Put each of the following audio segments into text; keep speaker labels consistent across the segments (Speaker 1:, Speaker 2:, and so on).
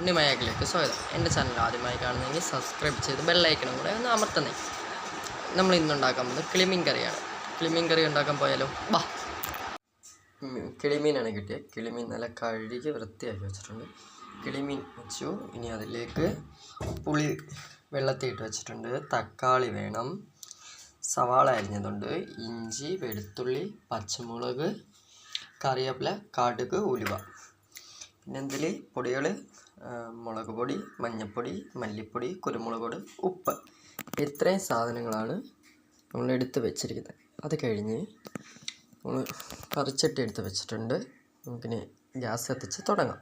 Speaker 1: ഉണ്ണിമയാക്കിലേക്ക് സ്വാഗതം എന്റെ ചാനൽ ആദ്യമായി കാണുന്നെങ്കിൽ സബ്സ്ക്രൈബ് ചെയ്ത് ബെല്ലൈക്കണം കൂടെ ഒന്ന് അമർത്തുന്നേ നമ്മൾ ഇന്നുണ്ടാക്കാൻ പോകുന്നത് കിളിമീൻ കറിയാണ്. കിളിമീൻ കറി ഉണ്ടാക്കാൻ പോയാലോ? ഉം, കിളിമീനാണ് കിട്ടിയത് കിളിമീൻ നല്ല കഴുകി വൃത്തിയാക്കി വെച്ചിട്ടുണ്ട്. കിളിമീൻ വെച്ചു. ഇനി അതിലേക്ക് പുളി വെള്ളത്തിയിട്ട് വെച്ചിട്ടുണ്ട്. തക്കാളി വേണം. സവാള അരിഞ്ഞതുണ്ട്. ഇഞ്ചി വെളുത്തുള്ളി പച്ചമുളക് കറിവേപ്പില കടുക് ഉലുവ. പിന്നെ എന്തിൽ പൊടികൾ മുളക് പൊടി മഞ്ഞൾപ്പൊടി മല്ലിപ്പൊടി കുരുമുളക് പൊടി ഉപ്പ്. ഇത്രയും സാധനങ്ങളാണ് നമ്മൾ എടുത്ത് വെച്ചിരിക്കുന്നത്. അത് കഴിഞ്ഞ് നമ്മൾ കറിച്ചട്ടി എടുത്ത് വെച്ചിട്ടുണ്ട്. നമുക്കിനി ഗ്യാസ് കത്തിച്ച് തുടങ്ങാം.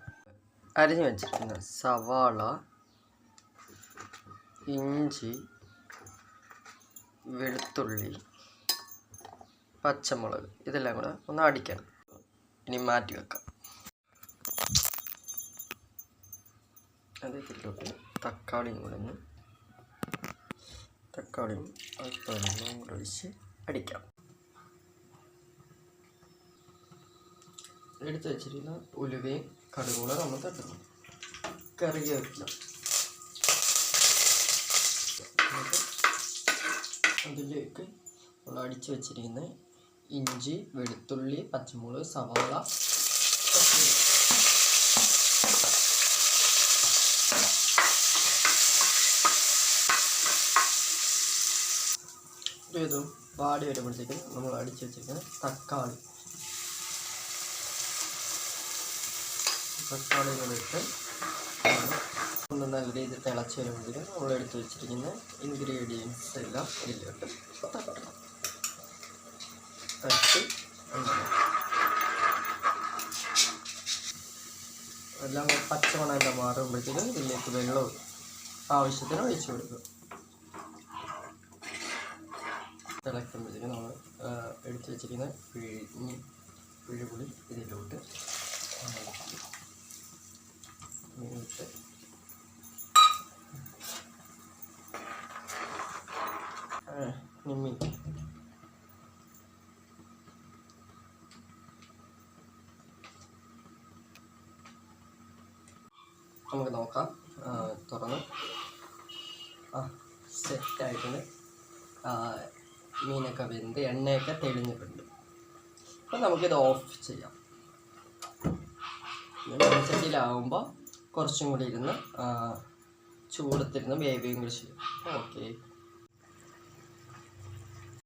Speaker 1: അരിഞ്ഞ് വെച്ചിരിക്കുന്ന സവാള ഇഞ്ചി വെളുത്തുള്ളി പച്ചമുളക് ഇതെല്ലാം കൂടെ ഒന്ന് അടിക്കണം. ഇനി മാറ്റി വെക്കാം. അത് ഇതിലോട്ട് തക്കാളിയും കൂടെ ഒന്ന് തക്കാളിയും അല്പം കൂടെ ഒഴിച്ച് അടിക്കാം. എടുത്ത് വെച്ചിരിക്കുന്ന ഉലുവയും കടുകൂടെ കൂടെ നമ്മൾ തട്ടുന്നു. കറിവേപ്പില. അതിലേക്ക് നമ്മൾ അടിച്ചു വെച്ചിരിക്കുന്ന ഇഞ്ചി വെളുത്തുള്ളി പച്ചമുളക് സവാള പച്ചമുളക് ഇത് വാടി വരുമ്പോഴത്തേക്കും നമ്മൾ അടിച്ച് വെച്ചിരിക്കുന്ന തക്കാളി. തക്കാളി കൂടെ ഇട്ട് ഒന്ന് നല്ല രീതിയിൽ തിളച്ച് വരുമ്പോഴത്തേക്കും നമ്മൾ എടുത്ത് വെച്ചിരിക്കുന്ന ഇൻഗ്രീഡിയൻസ് എല്ലാം ഇതിലോട്ട് തട്ടണം തട്ടി. എല്ലാം കൂടെ പച്ചമണം എല്ലാം മാറുമ്പോഴത്തേക്കും ഇതിലേക്ക് വെള്ളവും ആവശ്യത്തിന് ഒഴിച്ചു കൊടുക്കുക തിളക്കുമ്പോഴത്തേക്കും നമ്മൾ എടുത്തു വെച്ചിരിക്കുന്ന പിഴിഞ്ഞ് പിഴുപുളി ഇതിലോട്ട് നമുക്ക് നോക്കാം തുറന്ന്. ആ സെറ്റായിട്ടുണ്ട് മീനൊക്കെ വെന്ത് എണ്ണയൊക്കെ തെളിഞ്ഞിട്ടുണ്ട്. അപ്പം നമുക്കിത് ഓഫ് ചെയ്യാം. മൺചട്ടിയിലാവുമ്പോൾ കുറച്ചും കൂടി ഇരുന്ന് ചൂടത്തിരുന്ന് വേവുകയും കൂടി ചെയ്യും. ഓക്കെ